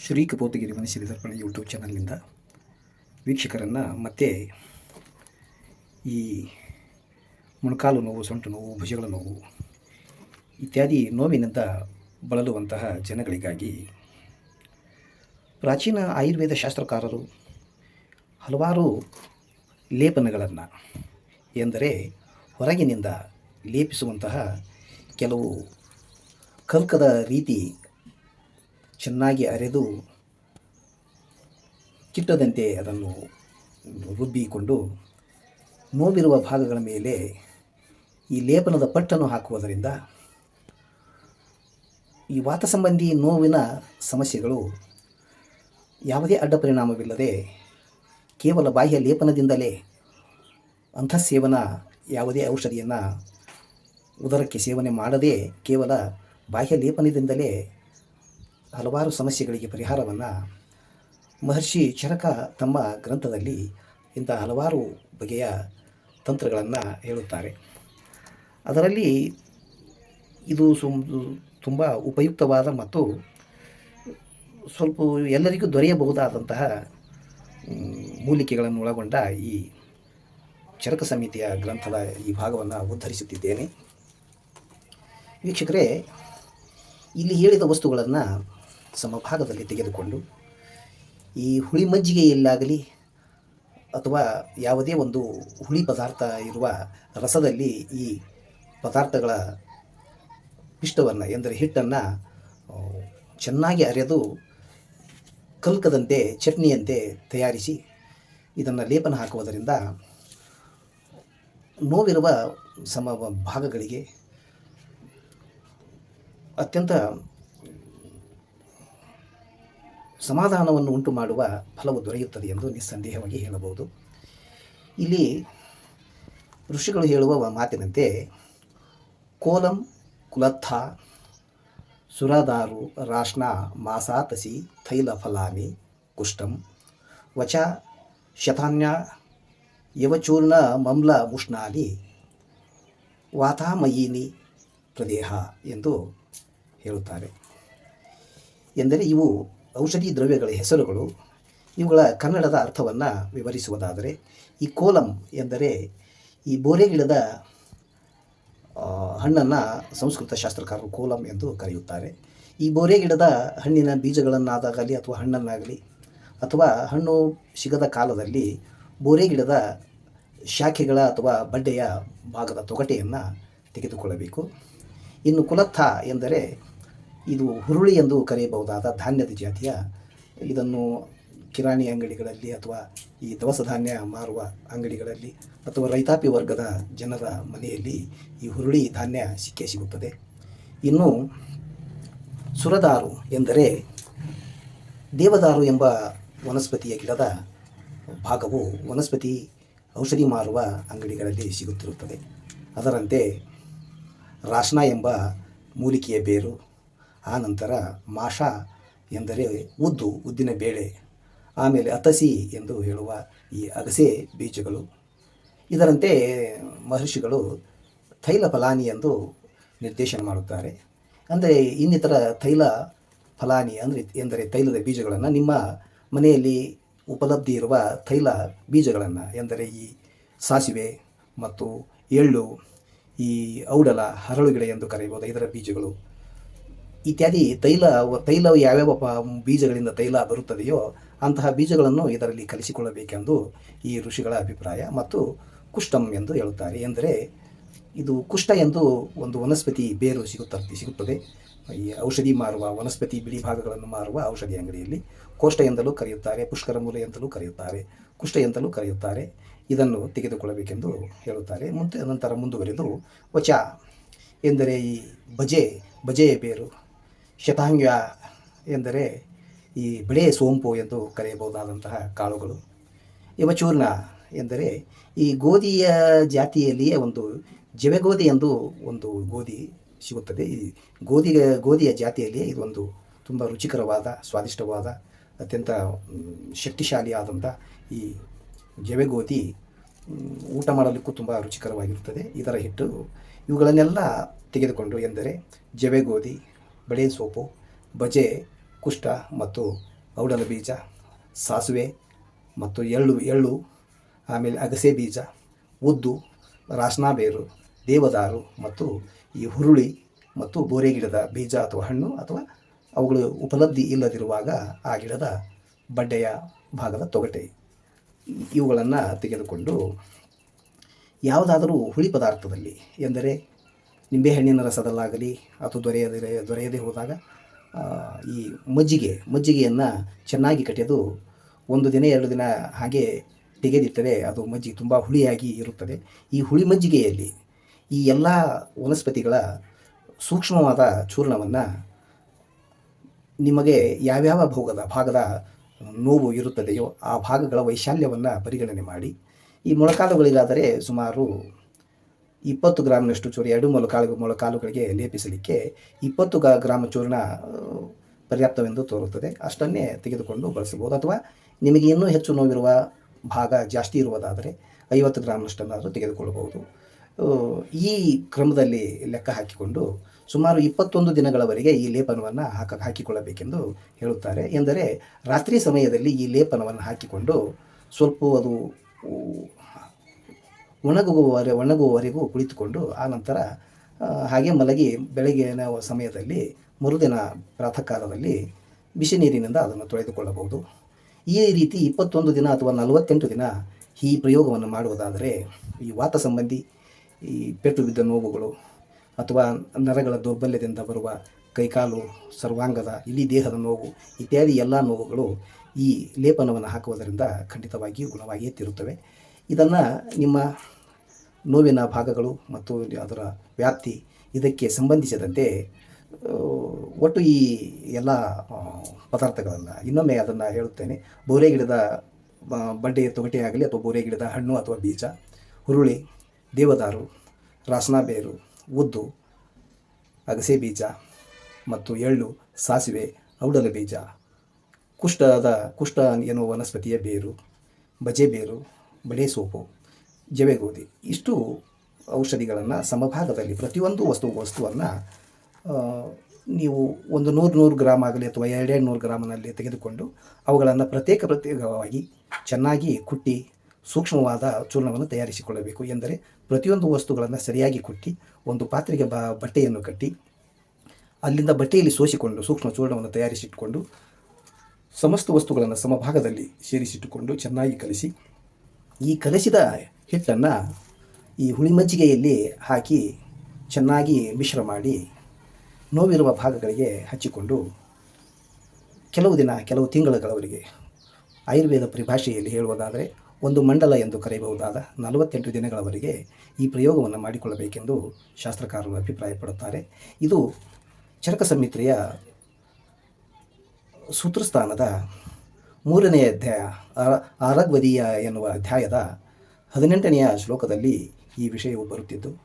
ಶ್ರೀ ಕಪೋತಗಿರಿ ಮನಸ್ಸಿನ ದರ್ಪಣ ಯೂಟ್ಯೂಬ್ ಚಾನಲ್ನಿಂದ ವೀಕ್ಷಕರನ್ನು ಮತ್ತೆ ಈ ಮೊಣಕಾಲು ನೋವು, ಸೊಂಟು ನೋವು, ಭುಜಗಳ ನೋವು ಇತ್ಯಾದಿ ನೋವಿನಿಂದ ಬಳಲುವಂತಹ ಜನಗಳಿಗಾಗಿ ಪ್ರಾಚೀನ ಆಯುರ್ವೇದ ಶಾಸ್ತ್ರಕಾರರು ಹಲವಾರು ಲೇಪನಗಳನ್ನು ಎಂದರೆ ಹೊರಗಿನಿಂದ ಲೇಪಿಸುವಂತಹ ಕೆಲವು ಕಲ್ಕದ ರೀತಿ ಚೆನ್ನಾಗಿ ಅರೆದು ಕಿಟ್ಟದಂತೆ ಅದನ್ನು ರುಬ್ಬಿಕೊಂಡು ನೋವಿರುವ ಭಾಗಗಳ ಮೇಲೆ ಈ ಲೇಪನದ ಪಟ್ಟನ್ನು ಹಾಕುವುದರಿಂದ ಈ ವಾತ ಸಂಬಂಧಿ ನೋವಿನ ಸಮಸ್ಯೆಗಳು ಯಾವುದೇ ಅಡ್ಡ ಪರಿಣಾಮವಿಲ್ಲದೆ ಕೇವಲ ಬಾಹ್ಯ ಲೇಪನದಿಂದಲೇ ಅಂತಃಸೇವನ ಯಾವುದೇ ಔಷಧಿಯನ್ನು ಉದರಕ್ಕೆ ಸೇವನೆ ಮಾಡದೆ ಕೇವಲ ಬಾಹ್ಯ ಲೇಪನದಿಂದಲೇ ಹಲವಾರು ಸಮಸ್ಯೆಗಳಿಗೆ ಪರಿಹಾರವನ್ನು ಮಹರ್ಷಿ ಚರಕ ತಮ್ಮ ಗ್ರಂಥದಲ್ಲಿ ಇಂಥ ಹಲವಾರು ಬಗೆಯ ತಂತ್ರಗಳನ್ನು ಹೇಳುತ್ತಾರೆ. ಅದರಲ್ಲಿ ಇದು ಸುಮ್ ತುಂಬ ಉಪಯುಕ್ತವಾದ ಮತ್ತು ಸ್ವಲ್ಪ ಎಲ್ಲರಿಗೂ ದೊರೆಯಬಹುದಾದಂತಹ ಮೂಲಿಕೆಗಳನ್ನು ಒಳಗೊಂಡ ಈ ಚರಕ ಸಮಿತಿಯ ಗ್ರಂಥದ ಈ ಭಾಗವನ್ನು ಉದ್ಧರಿಸುತ್ತಿದ್ದೇನೆ. ವೀಕ್ಷಕರೇ, ಇಲ್ಲಿ ಹೇಳಿದ ವಸ್ತುಗಳನ್ನು ಸಮಭಾಗದಲ್ಲಿ ತೆಗೆದುಕೊಂಡು ಈ ಹುಳಿ ಮಜ್ಜಿಗೆಯಲ್ಲಾಗಲಿ ಅಥವಾ ಯಾವುದೇ ಒಂದು ಹುಳಿ ಪದಾರ್ಥ ಇರುವ ರಸದಲ್ಲಿ ಈ ಪದಾರ್ಥಗಳ ಪಿಷ್ಟವನ್ನು ಎಂದರೆ ಹಿಟ್ಟನ್ನು ಚೆನ್ನಾಗಿ ಅರೆದು ಕಲ್ಕದಂತೆ, ಚಟ್ನಿಯಂತೆ ತಯಾರಿಸಿ ಇದನ್ನು ಲೇಪನ ಹಾಕುವುದರಿಂದ ನೋವಿರುವ ಸಮ ಭಾಗಗಳಿಗೆ ಅತ್ಯಂತ ಸಮಾಧಾನವನ್ನು ಉಂಟು ಮಾಡುವ ಫಲವು ದೊರೆಯುತ್ತದೆ ಎಂದು ನಿಸ್ಸಂದೇಹವಾಗಿ ಹೇಳಬಹುದು. ಇಲ್ಲಿ ಋಷಿಗಳು ಹೇಳುವ ಮಾತಿನಂತೆ ಕೋಲಂ, ಕುಲತ್ಥ, ಸುರದಾರು ರಾಷ್ಣ ಮಾಸಾತಸಿ ತೈಲ ಫಲಾನಿ ಕುಷ್ಟಂ ವಚ ಶತಾನ್ಯ ಯವಚೂರ್ಣ, ಮಮ್ಲ ಉಷ್ಣಾಲಿ ವಾತಾಮಯಿನಿ ಪ್ರದೇಹ ಎಂದು ಹೇಳುತ್ತಾರೆ. ಎಂದರೆ ಇವು ಔಷಧಿ ದ್ರವ್ಯಗಳ ಹೆಸರುಗಳು, ಇವುಗಳ ಕನ್ನಡದ ಅರ್ಥವನ್ನು ವಿವರಿಸುವುದಾದರೆ, ಈ ಕೋಲಂ ಎಂದರೆ ಈ ಬೋರೆ ಗಿಡದ ಹಣ್ಣನ್ನು ಸಂಸ್ಕೃತ ಶಾಸ್ತ್ರಕಾರರು ಕೋಲಂ ಎಂದು ಕರೆಯುತ್ತಾರೆ. ಈ ಬೋರೆ ಗಿಡದ ಹಣ್ಣಿನ ಬೀಜಗಳನ್ನಾದಾಗಲಿ ಅಥವಾ ಹಣ್ಣನ್ನಾಗಲಿ, ಅಥವಾ ಹಣ್ಣು ಸಿಗದ ಕಾಲದಲ್ಲಿ ಬೋರೆ ಗಿಡದ ಶಾಖೆಗಳ ಅಥವಾ ಬಡ್ಡೆಯ ಭಾಗದ ತೊಗಟೆಯನ್ನು ತೆಗೆದುಕೊಳ್ಳಬೇಕು. ಇನ್ನು ಕುಲತ್ಥ ಎಂದರೆ ಇದು ಹುರುಳಿ ಎಂದು ಕರೆಯಬಹುದಾದ ಧಾನ್ಯದ ಜಾತಿಯ ಇದನ್ನು ಕಿರಾಣಿ ಅಂಗಡಿಗಳಲ್ಲಿ ಅಥವಾ ಈ ದವಸ ಧಾನ್ಯ ಮಾರುವ ಅಂಗಡಿಗಳಲ್ಲಿ ಅಥವಾ ರೈತಾಪಿ ವರ್ಗದ ಜನರ ಮನೆಯಲ್ಲಿ ಈ ಹುರುಳಿ ಧಾನ್ಯ ಸಿಕ್ಕೇ ಸಿಗುತ್ತದೆ. ಇನ್ನು ಸುರದಾರು ಎಂದರೆ ದೇವದಾರು ಎಂಬ ವನಸ್ಪತಿಯ ಗಿಡದ ಭಾಗವು ವನಸ್ಪತಿ ಔಷಧಿ ಮಾರುವ ಅಂಗಡಿಗಳಲ್ಲಿ ಸಿಗುತ್ತಿರುತ್ತದೆ. ಅದರಂತೆ ರಾಶನ ಎಂಬ ಮೂಲಿಕೆಯ ಬೇರು ಆ ನಂತರ ಮಾಷ ಎಂದರೆ ಉದ್ದು ಉದ್ದಿನ ಬೇಳೆ, ಆಮೇಲೆ ಅತಸಿ ಎಂದು ಹೇಳುವ ಈ ಅಗಸೆ ಬೀಜಗಳು. ಇದರಂತೆ ಮಹರ್ಷಿಗಳು ತೈಲ ಫಲಾನಿ ಎಂದು ನಿರ್ದೇಶನ ಮಾಡುತ್ತಾರೆ. ಅಂದರೆ ಇನ್ನಿತರ ತೈಲ ಫಲಾನಿ ಅಂದರೆ ಎಂದರೆ ತೈಲದ ಬೀಜಗಳನ್ನು ನಿಮ್ಮ ಮನೆಯಲ್ಲಿ ಉಪಲಬ್ಧಿ ಇರುವ ತೈಲ ಬೀಜಗಳನ್ನು, ಎಂದರೆ ಈ ಸಾಸಿವೆ ಮತ್ತು ಎಳ್ಳು, ಈ ಔಡಲ ಹರಳುಗಿಡ ಎಂದು ಕರೆಯಬಹುದು ಇದರ ಬೀಜಗಳು. ಇತ್ಯಾದಿ ತೈಲ ತೈಲ ಯಾವ್ಯಾವ ಬೀಜಗಳಿಂದ ತೈಲ ಬರುತ್ತದೆಯೋ ಅಂತಹ ಬೀಜಗಳನ್ನು ಇದರಲ್ಲಿ ಕಲಿಸಿಕೊಳ್ಳಬೇಕೆಂದು ಈ ಋಷಿಗಳ ಅಭಿಪ್ರಾಯ ಮತ್ತು ಕುಷ್ಟಂ ಎಂದು ಹೇಳುತ್ತಾರೆ. ಎಂದರೆ ಇದು ಕುಷ್ಟ ಎಂದು ಒಂದು ವನಸ್ಪತಿ ಬೇರು ಸಿಗುತ್ತದೆ ಸಿಗುತ್ತದೆ. ಈ ಔಷಧಿ ಮಾರುವ, ವನಸ್ಪತಿ ಬಿಳಿ ಭಾಗಗಳನ್ನು ಮಾರುವ ಔಷಧಿ ಅಂಗಡಿಯಲ್ಲಿ ಕೋಷ್ಟ ಎಂದಲೂ ಕರೆಯುತ್ತಾರೆ, ಪುಷ್ಕರ ಮೂಲೆ ಎಂತಲೂ ಕರೆಯುತ್ತಾರೆ ಕುಷ್ಟ ಎಂತಲೂ ಕರೆಯುತ್ತಾರೆ. ಇದನ್ನು ತೆಗೆದುಕೊಳ್ಳಬೇಕೆಂದು ಹೇಳುತ್ತಾರೆ. ಮುಂದೆ, ನಂತರ ಮುಂದುವರೆದು ವಚ ಎಂದರೆ ಈ ಬಜೆ ಬಜೆಯ ಬೇರು. ಶತಾಂಗ್ಯ ಎಂದರೆ ಈ ಬಿಳೆ ಸೋಂಪು ಎಂದು ಕರೆಯಬಹುದಾದಂತಹ ಕಾಳುಗಳು. ಯವಚೂರ್ಣ ಎಂದರೆ ಈ ಗೋಧಿಯ ಜಾತಿಯಲ್ಲಿಯೇ ಒಂದು ಜವೆಗೋಧಿ ಎಂದು ಒಂದು ಗೋಧಿ ಸಿಗುತ್ತದೆ. ಈ ಗೋಧಿ ಗೋಧಿಯ ಜಾತಿಯಲ್ಲಿಯೇ ಇದೊಂದು ತುಂಬ ರುಚಿಕರವಾದ, ಸ್ವಾದಿಷ್ಟವಾದ, ಅತ್ಯಂತ ಶಕ್ತಿಶಾಲಿಯಾದಂಥ ಈ ಜವೆಗೋಧಿ ಊಟ ಮಾಡಲಿಕ್ಕೂ ತುಂಬ ರುಚಿಕರವಾಗಿರುತ್ತದೆ. ಇದರ ಹಿಟ್ಟು ಇವುಗಳನ್ನೆಲ್ಲ ತೆಗೆದುಕೊಂಡು ಎಂದರೆ ಜವೆಗೋಧಿ ಬಳೆ ಸೋಪು, ಬಜೆ ಕುಷ್ಟ ಮತ್ತು ಔಡಲ ಬೀಜ, ಸಾಸಿವೆ ಮತ್ತು ಎಳ್ಳು ಎಳ್ಳು, ಆಮೇಲೆ ಅಗಸೆ ಬೀಜ, ಉದ್ದು ರಾಸನಾ ಬೇರು ದೇವದಾರು ಮತ್ತು ಈ ಹುರುಳಿ ಮತ್ತು ಬೋರೆ ಗಿಡದ ಬೀಜ ಅಥವಾ ಹಣ್ಣು ಅಥವಾ ಅವುಗಳು ಉಪಲಬ್ಧಿ ಇಲ್ಲದಿರುವಾಗ ಆ ಗಿಡದ ಬಡ್ಡೆಯ ಭಾಗದ ತೊಗಟೆ. ಇವುಗಳನ್ನು ತೆಗೆದುಕೊಂಡು ಯಾವುದಾದರೂ ಹುಳಿ ಪದಾರ್ಥದಲ್ಲಿ ಎಂದರೆ ನಿಂಬೆಹಣ್ಣಿನ ರಸದಲ್ಲಾಗಲಿ ಅದು ದೊರೆಯದೇ ದೊರೆಯದೇ ಹೋದಾಗ ಈ ಮಜ್ಜಿಗೆ, ಮಜ್ಜಿಗೆಯನ್ನು ಚೆನ್ನಾಗಿ ಕಟ್ಟಿಯದು ಒಂದು ದಿನ, ಎರಡು ದಿನ ಹಾಗೆ ತೆಗೆದಿಟ್ಟರೆ ಅದು ಮಜ್ಜಿಗೆ ತುಂಬ ಹುಳಿಯಾಗಿ ಇರುತ್ತದೆ. ಈ ಹುಳಿ ಮಜ್ಜಿಗೆಯಲ್ಲಿ ಈ ಎಲ್ಲ ವನಸ್ಪತಿಗಳ ಸೂಕ್ಷ್ಮವಾದ ಚೂರ್ಣವನ್ನು ನಿಮಗೆ ಯಾವ್ಯಾವ ಭೋಗದ, ಭಾಗದ ನೋವು ಇರುತ್ತದೆಯೋ ಆ ಭಾಗಗಳ ವೈಶಾಲ್ಯವನ್ನು ಪರಿಗಣನೆ ಮಾಡಿ. ಈ ಮೊಳಕಾಲುಗಳಿಗಾದರೆ ಸುಮಾರು ಇಪ್ಪತ್ತು ಗ್ರಾಮ್ನಷ್ಟು ಚೂರು, ಎರಡು ಮೊಳಕಾಲು ಮೊಳಕಾಲುಗಳಿಗೆ ಲೇಪಿಸಲಿಕ್ಕೆ ಇಪ್ಪತ್ತು ಗ್ರಾಮ್ ಚೂರ್ಣ ಪರ್ಯಾಪ್ತವೆಂದು ತೋರುತ್ತದೆ. ಅಷ್ಟನ್ನೇ ತೆಗೆದುಕೊಂಡು ಬಳಸಬಹುದು. ಅಥವಾ ನಿಮಗೆ ಇನ್ನೂ ಹೆಚ್ಚು ನೋವಿರುವ ಭಾಗ ಜಾಸ್ತಿ ಇರುವುದಾದರೆ ಐವತ್ತು ಗ್ರಾಮ್ನಷ್ಟನ್ನಾದರೂ ತೆಗೆದುಕೊಳ್ಳಬಹುದು. ಈ ಕ್ರಮದಲ್ಲಿ ಲೆಕ್ಕ ಹಾಕಿಕೊಂಡು ಸುಮಾರು ಇಪ್ಪತ್ತೊಂದು ದಿನಗಳವರೆಗೆ ಈ ಲೇಪನವನ್ನು ಹಾಕ, ಹಾಕಿಕೊಳ್ಳಬೇಕೆಂದು ಹೇಳುತ್ತಾರೆ. ಎಂದರೆ ರಾತ್ರಿ ಸಮಯದಲ್ಲಿ ಈ ಲೇಪನವನ್ನು ಹಾಕಿಕೊಂಡು ಸ್ವಲ್ಪ ಅದು ಒಣಗುವವರೆ, ಒಣಗುವವರೆಗೂ ಕುಳಿತುಕೊಂಡು ಆ ನಂತರ ಹಾಗೆ ಮಲಗಿ ಬೆಳಗಿನ ಸಮಯದಲ್ಲಿ ಮರುದಿನ ಪ್ರಾತಃ ಕಾಲದಲ್ಲಿ ಬಿಸಿ ನೀರಿನಿಂದ ಅದನ್ನು ತೊಳೆದುಕೊಳ್ಳಬಹುದು. ಈ ರೀತಿ ಇಪ್ಪತ್ತೊಂದು ದಿನ ಅಥವಾ ನಲವತ್ತೆಂಟು ದಿನ ಈ ಪ್ರಯೋಗವನ್ನು ಮಾಡುವುದಾದರೆ, ಈ ವಾತ ಸಂಬಂಧಿ, ಈ ಪೆಟ್ಟು ಬಿದ್ದ ನೋವುಗಳು ಅಥವಾ ನರಗಳ ದೌರ್ಬಲ್ಯದಿಂದ ಬರುವ ಕೈಕಾಲು, ಸರ್ವಾಂಗದ ಇಲ್ಲಿ ದೇಹದ ನೋವು ಇತ್ಯಾದಿ ಎಲ್ಲ ನೋವುಗಳು ಈ ಲೇಪನವನ್ನು ಹಾಕುವುದರಿಂದ ಖಂಡಿತವಾಗಿಯೂ ಗುಣವಾಗಿಯೇ ತಿರುತ್ತವೆ. ಇದನ್ನು ನಿಮ್ಮ ನೋವಿನ ಭಾಗಗಳು ಮತ್ತು ಅದರ ವ್ಯಾಪ್ತಿ ಇದಕ್ಕೆ ಸಂಬಂಧಿಸಿದಂತೆ ಒಟ್ಟು ಈ ಎಲ್ಲ ಪದಾರ್ಥಗಳನ್ನು ಇನ್ನೊಮ್ಮೆ ಅದನ್ನು ಹೇಳುತ್ತೇನೆ. ಬೋರೆ ಗಿಡದ ಬಡ್ಡೆಯ ತೊಗಟೆಯಾಗಲಿ ಅಥವಾ ಬೋರೆ ಗಿಡದ ಹಣ್ಣು ಅಥವಾ ಬೀಜ, ಹುರುಳಿ, ದೇವದಾರು, ರಾಸನಾಬೇರು, ಉದ್ದು, ಅಗಸೆ ಬೀಜ ಮತ್ತು ಎಳ್ಳು, ಸಾಸಿವೆ, ಔಡಲ ಬೀಜ, ಕುಷ್ಠದ ಕುಷ್ಠ ಎನ್ನುವ ವನಸ್ಪತಿಯ ಬೇರು, ಬಜೆ ಬೇರು, ಬಳೆ ಸೋಪು. ಜವೆಗೋಧಿ ಇಷ್ಟು ಔಷಧಿಗಳನ್ನು ಸಮಭಾಗದಲ್ಲಿ ಪ್ರತಿಯೊಂದು ವಸ್ತು ವಸ್ತುವನ್ನು ನೀವು ಒಂದು ನೂರು ನೂರು ಗ್ರಾಮ್ ಆಗಲಿ ಅಥವಾ ಎರಡೆರಡು ನೂರು ಗ್ರಾಮ್ನಲ್ಲಿ ತೆಗೆದುಕೊಂಡು ಅವುಗಳನ್ನು ಪ್ರತ್ಯೇಕ ಪ್ರತ್ಯೇಕವಾಗಿ ಚೆನ್ನಾಗಿ ಕುಟ್ಟಿ ಸೂಕ್ಷ್ಮವಾದ ಚೂರ್ಣವನ್ನು ತಯಾರಿಸಿಕೊಳ್ಳಬೇಕು. ಎಂದರೆ ಪ್ರತಿಯೊಂದು ವಸ್ತುಗಳನ್ನು ಸರಿಯಾಗಿ ಕುಟ್ಟಿ ಒಂದು ಪಾತ್ರೆಗೆ ಬ, ಬಟ್ಟೆಯನ್ನು ಕಟ್ಟಿ ಅಲ್ಲಿಂದ ಬಟ್ಟೆಯಲ್ಲಿ ಸೋಸಿಕೊಂಡು ಸೂಕ್ಷ್ಮ ಚೂರ್ಣವನ್ನು ತಯಾರಿಸಿಟ್ಟುಕೊಂಡು ಸಮಸ್ತ ವಸ್ತುಗಳನ್ನು ಸಮಭಾಗದಲ್ಲಿ ಸೇರಿಸಿಟ್ಟುಕೊಂಡು ಚೆನ್ನಾಗಿ ಕಲಿಸಿ, ಈ ಕಲಸಿದ ಹಿಟ್ಟನ್ನು ಈ ಹುಳಿ ಮಜ್ಜಿಗೆಯಲ್ಲಿ ಹಾಕಿ ಚೆನ್ನಾಗಿ ಮಿಶ್ರ ಮಾಡಿ ನೋವಿರುವ ಭಾಗಗಳಿಗೆ ಹಚ್ಚಿಕೊಂಡು ಕೆಲವು ದಿನ, ಕೆಲವು ತಿಂಗಳುಗಳವರಿಗೆ ಆಯುರ್ವೇದ ಪರಿಭಾಷೆಯಲ್ಲಿ ಹೇಳುವುದಾದರೆ ಒಂದು ಮಂಡಲ ಎಂದು ಕರೆಯಬಹುದಾದ ನಲವತ್ತೆಂಟು ದಿನಗಳವರೆಗೆ ಈ ಪ್ರಯೋಗವನ್ನು ಮಾಡಿಕೊಳ್ಳಬೇಕೆಂದು ಶಾಸ್ತ್ರಕಾರರು ಅಭಿಪ್ರಾಯಪಡುತ್ತಾರೆ. ಇದು ಚರಕ ಸಂಹಿತೆಯ ಸೂತ್ರಸ್ಥಾನದ ಮೂರನೆಯ ಅಧ್ಯಾಯ ಆರಗ್ವದೀಯ ಎನ್ನುವ ಅಧ್ಯಾಯದ ಹದಿನೆಂಟನೆಯ ಶ್ಲೋಕದಲ್ಲಿ ಈ ವಿಷಯವು ಬರುತ್ತಿದ್ದು,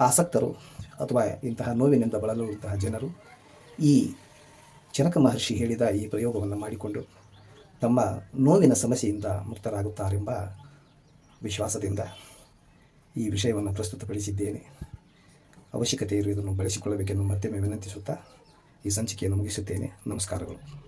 ಆಸಕ್ತರು ಅಥವಾ ಇಂತಹ ನೋವಿನಿಂದ ಬಳಲುವಂತಹ ಜನರು ಈ ಜನಕ ಮಹರ್ಷಿ ಹೇಳಿದ ಈ ಪ್ರಯೋಗವನ್ನು ಮಾಡಿಕೊಂಡು ತಮ್ಮ ನೋವಿನ ಸಮಸ್ಯೆಯಿಂದ ಮುಕ್ತರಾಗುತ್ತಾರೆಂಬ ವಿಶ್ವಾಸದಿಂದ ಈ ವಿಷಯವನ್ನು ಪ್ರಸ್ತುತಪಡಿಸಿದ್ದೇನೆ. ಅವಶ್ಯಕತೆ ಇರುವುದನ್ನು ಬಳಸಿಕೊಳ್ಳಬೇಕೆಂದು ಮತ್ತೊಮ್ಮೆ ವಿನಂತಿಸುತ್ತಾ ಈ ಸಂಚಿಕೆಯನ್ನು ಮುಗಿಸುತ್ತೇನೆ. ನಮಸ್ಕಾರಗಳು.